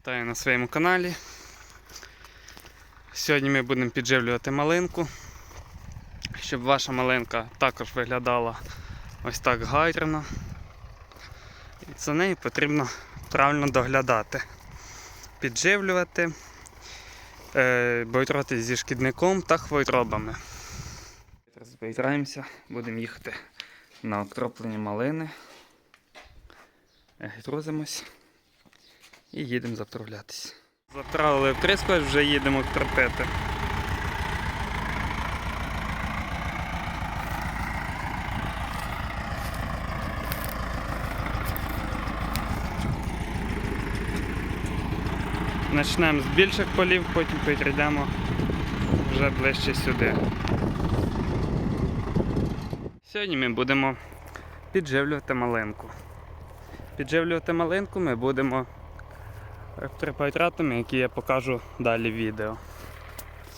Вітаю на своєму каналі. Сьогодні ми будемо підживлювати малинку, щоб ваша малинка також виглядала ось так гарно. І за нею потрібно правильно доглядати, підживлювати, е, боротися зі шкідником та хворобами. Збираємося, будемо їхати на окроплення малини. Е, Грузимось і їдемо заправлятись. Заправили втрискувач, вже їдемо кропити. Почнемо з більших полів, потім підійдемо вже ближче сюди. Сьогодні ми будемо підживлювати малинку. Підживлювати малинку ми будемо препаратами, які я покажу далі в відео.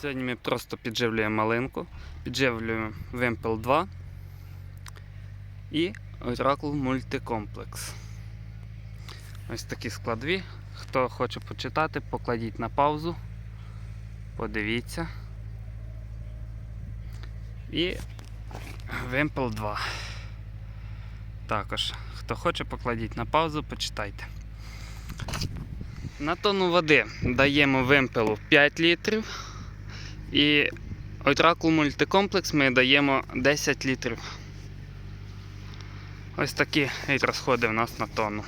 Сьогодні ми просто підживлюємо малинку, підживлюємо Вимпел 2 і Oracle Multicomплекс. Ось такі складові. Хто хоче почитати, покладіть на паузу, подивіться. І Вимпел 2. Також, хто хоче, покладіть на паузу, почитайте. На тонну води даємо вимпелу 5 літрів. І Oracle мультикомплекс ми даємо 10 літрів. Ось такі розходи у нас на тонну.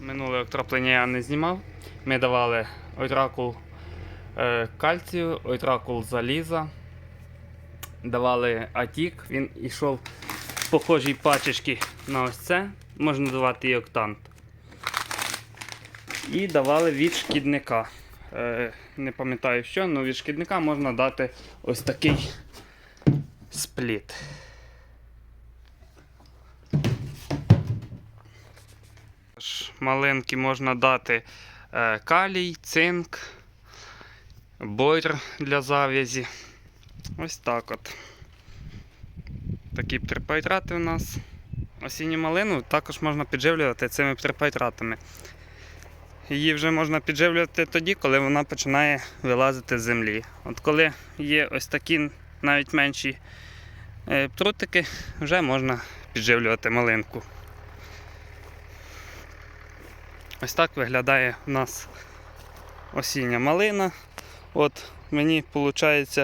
Минуле окроплення я не знімав. Ми давали Oracle е, кальцію, Oracle заліза. Давали Атік, він йшов в похожій пачечці на ось це. Можна давати і октант. І давали від шкідника. Е, не пам'ятаю що, але від шкідника можна дати ось такий спліт. Малинки можна дати е, калій, цинк, бойр для зав'язі. Ось так от. Такі трипайтрати у нас. Осінню малину також можна підживлювати цими трипайтратами. Її вже можна підживлювати тоді, коли вона починає вилазити з землі. От коли є ось такі навіть менші е, прутики, вже можна підживлювати малинку. Ось так виглядає у нас осіння малина. От мені виходить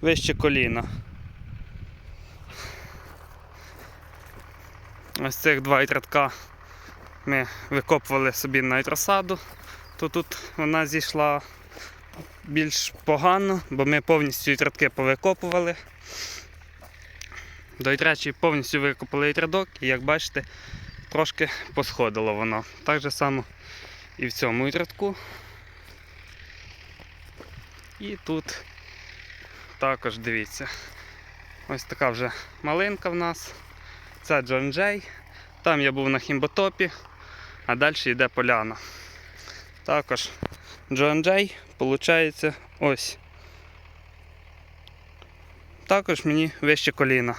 вище коліна. Ось цих два рядка ми викопували собі на розсаду, то тут вона зійшла більш погано, бо ми повністю рядки повикопували. До речі, повністю викопали рядок і як бачите, трошки посходило воно. Так же само і в цьому рядку. І тут також дивіться. Ось така вже малинка в нас. Це Джон Джей. Там я був на хімботопі, а далі йде поляна. Також Джон Джей, виходить, ось. Також мені вище коліна.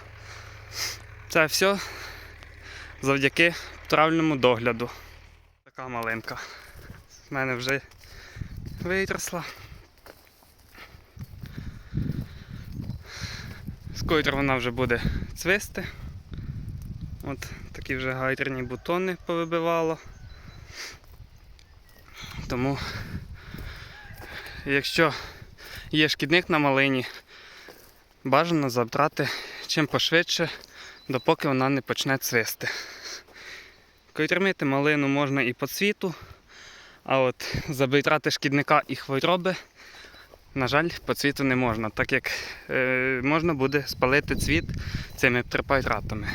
Це все завдяки правильному догляду. Така малинка. В мене вже витросла. Скоро вона вже буде цвисти. От такі вже гайтерні бутони повибивало. Тому, якщо є шкідник на малині, бажано забрати чим пошвидше, допоки вона не почне цвисти. Кормити малину можна і по цвіту, а от забирати шкідника і хвороби, на жаль, по цвіту не можна, так як е, можна буде спалити цвіт цими трипайтратами.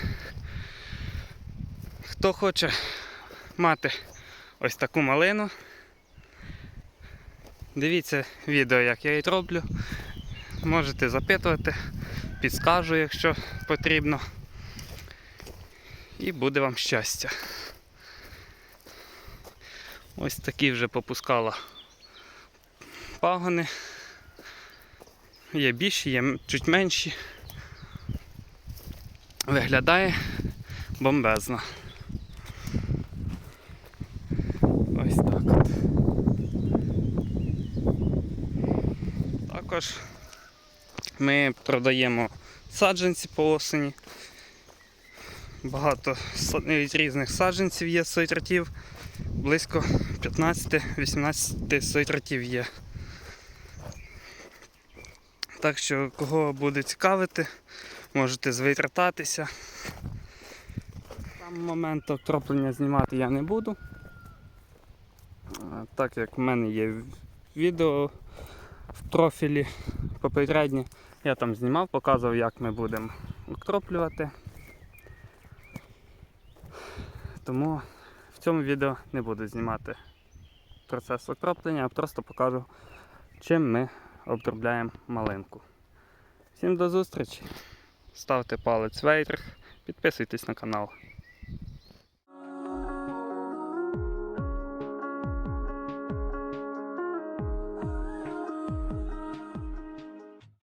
Хто хоче мати ось таку малину, дивіться відео, як я її роблю. Можете запитувати, підскажу, якщо потрібно. І буде вам щастя. Ось такі вже попускала пагони. Є більші, є чуть менші. Виглядає бомбезно. Ось Також ми продаємо саджанці по осені. Багато різних саджанців є сотратів. Близько 15-18 сотратів є. Так що, кого буде цікавити, можете звитрататися. Сам момент обтроплення знімати я не буду. Так як в мене є відео в профілі попереднє, я там знімав, показував, як ми будемо окроплювати. Тому в цьому відео не буду знімати процес окроплення, а просто покажу, чим ми обробляємо малинку. Всім до зустрічі! Ставте палець вверх, підписуйтесь на канал.